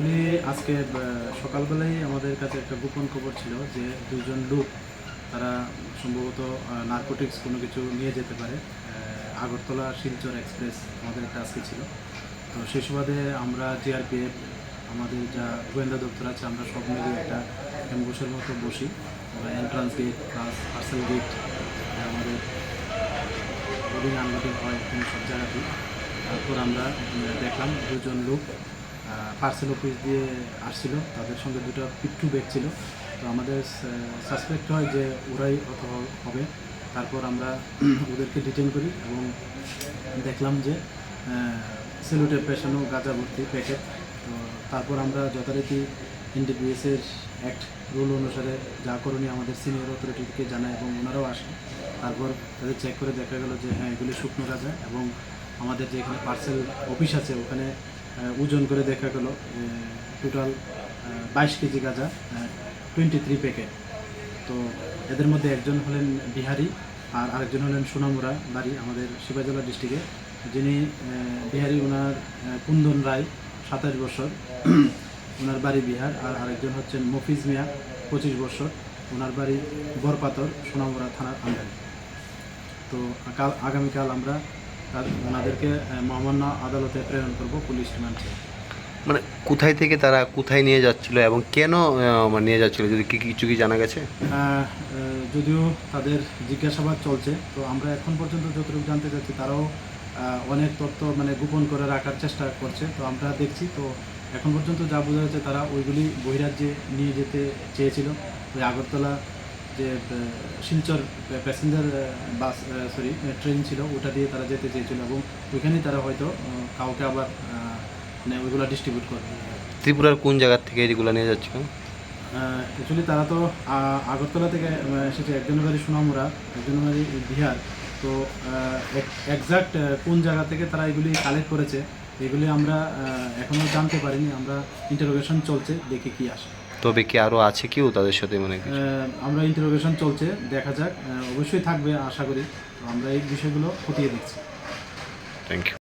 Actually আজকে সকালবেলায় আমাদের কাছে একটা গোপন খবর ছিল যে দুজন লোক, তারা সম্ভবত নার্কোটিক্স কোনো কিছু নিয়ে যেতে পারে। আগরতলা শিলচর এক্সপ্রেস আমাদের একটা আজকে ছিল। তো সেই সুবাদে আমরা জিআরপিএফ আমাদের যা গোয়েন্দা দপ্তর আছে, আমরা সব মিলিয়ে একটা অ্যাম্বুসের মতো বসি। Entrance gate plus parcel gate আমাদের লোডিং আনলোডিং হয়, এখানে সব জায়গাতেই। তারপর আমরা দেখলাম দুজন লোক পার্সেল অফিস দিয়ে আসছিল। তাদের সঙ্গে দুটো পিট্টু ব্যাগ ছিল। তো আমাদের সাসপেক্ট হয় যে ওরাই হবে। তারপর আমরা ওদেরকে ডিটেন করি এবং দেখলাম যে সেলুটে পেশানো গাঁজা ভর্তি প্যাকেট তো তারপর আমরা যথারীতি এনডিপিএসের অ্যাক্ট রুল অনুসারে যা করণীয় আমাদের সিনিয়র অথরিটিকে জানায় এবং ওনারাও আসে তারপর তাদের চেক করে দেখা গেল যে হ্যাঁ এগুলি শুকনো গাঁজা এবং আমাদের যে এখানে পার্সেল অফিস আছে, ওখানে ওজন করে দেখা গেল টোটাল বাইশ কেজি গাঁজা টোয়েন্টি থ্রি প্যাকেট তো এদের মধ্যে একজন হলেন বিহারি আর আরেকজন হলেন সোনামুরা বাড়ি আমাদের শিবাজলা ডিস্ট্রিক্টে যিনি বিহারি ওনার কুন্দন রায়, সাতাশ বছর। ওনার বাড়ি বিহার আর আরেকজন হচ্ছেন মফিজ মিয়া, পঁচিশ বছর। ওনার বাড়ি বরপাতর সোনামুরা থানার আন্ডারে। তো কাল, আগামীকাল আমরা ওনাদেরকে মহামান্য আদালতে প্রেরণ করব পুলিশ রিমান্ড মানে কোথায় থেকে তারা কোথায় নিয়ে যাচ্ছিল এবং কেন মানে নিয়ে যাচ্ছিল? যদি কি কিছু কি জানা গেছে? যদিও তাদের জিজ্ঞাসাবাদ চলছে তো আমরা এখন পর্যন্ত যতটুকু জানতে চাচ্ছি তারাও অনেক তথ্য মানে গোপন করে রাখার চেষ্টা করছে তো আমরা দেখছি তো এখন পর্যন্ত যা বোঝা যাচ্ছে তারা ওইগুলি বহিরাজ্যে নিয়ে যেতে চেয়েছিল। ওই আগরতলা যে Silchar passenger bus sorry train ছিল ওটা দিয়ে তারা যেতে চেয়েছিল এবং ওইখানেই তারা হয়তো কাউকে আবার মানে ওইগুলো ডিস্ট্রিবিউট করবে। ত্রিপুরার কোন জায়গার থেকে এগুলো নিয়ে যাচ্ছিল অ্যাকচুয়ালি তারা তো আগরতলা থেকে এসেছে একজনের বাড়ি সোনামুড়া একজনের বাড়ি বিহার তো একজাক্ট কোন জায়গা থেকে তারা এগুলি কালেক্ট করেছে এগুলি আমরা আহ, এখনও জানতে পারিনি। আমরা ইন্টারোগেশন চলছে দেখি কি আসে। তবে কি আরও আছে কেউ তাদের সাথে মানে? আমরা ইন্টারোগেশন চলছে দেখা যাক। অবশ্যই থাকবে আশা করি। আমরা এই বিষয়গুলো খতিয়ে দিচ্ছি থ্যাংক ইউ